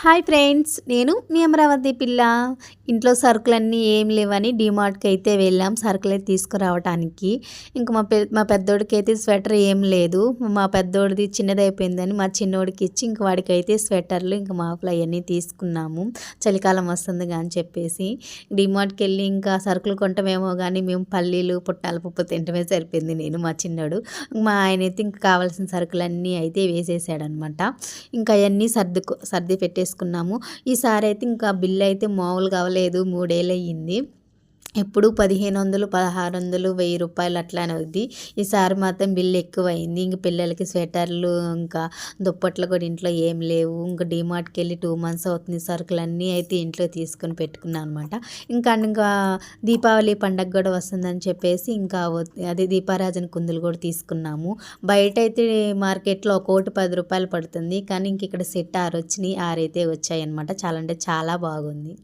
Hi friends నేను మీ అమరావతి పిల్ల. ఇంట్లో సరుకులన్నీ ఏం లేవని డిమార్ట్కి అయితే వెళ్ళాం సరుకులు అయితే తీసుకురావడానికి ఇంకా మా పె మా పెద్దోడికి అయితే స్వెటర్ ఏం లేదు. మా పెద్దోడిది చిన్నది అయిపోయిందని మా చిన్నోడికి ఇచ్చి ఇంక వాడికి అయితే స్వెటర్లు ఇంకా మాపులు అవన్నీ తీసుకున్నాము. చలికాలం వస్తుంది కానీ చెప్పేసి. డిమార్ట్కి వెళ్ళి ఇంకా సరుకులు కొంటామేమో కానీ మేము పల్లీలు పుట్టాల పప్పు తింటమే సరిపోయింది నేను మా చిన్నోడు. మా ఆయన అయితే ఇంకా కావాల్సిన సరుకులన్నీ అయితే వేసేసాడనమాట. ఇంకా అవన్నీ సర్దుకు సర్ది పెట్టేసి చేసుకున్నాము. ఈసారి అయితే ఇంకా బిల్ అయితే మామూలుగా అవ్వలేదు మూడేళ్ళు అయ్యింది ఎప్పుడు పదిహేను వందలు పదహారు వందలు వెయ్యి రూపాయలు అట్లానే అవుద్ది ఈసారి మాత్రం బిల్లు ఎక్కువైంది. ఇంక పిల్లలకి స్వెటర్లు ఇంకా దుప్పట్లు కూడా ఇంట్లో ఏం లేవు. ఇంకా డిమార్ట్కి వెళ్ళి టూ మంత్స్ అవుతుంది సరుకులు అన్నీ అయితే ఇంట్లో తీసుకొని పెట్టుకున్నాను అనమాట ఇంకా ఇంకా దీపావళి పండగ కూడా వస్తుందని చెప్పేసి ఇంకా అదే దీపారాజన కుందులు కూడా తీసుకున్నాము. బయట అయితే మార్కెట్లో ఒకటి పది రూపాయలు పడుతుంది. కానీ ఇంక ఇక్కడ సెట్ ఆరు వచ్చినాయి ఆరైతే వచ్చాయి అనమాట చాలా అంటే చాలా బాగుంది.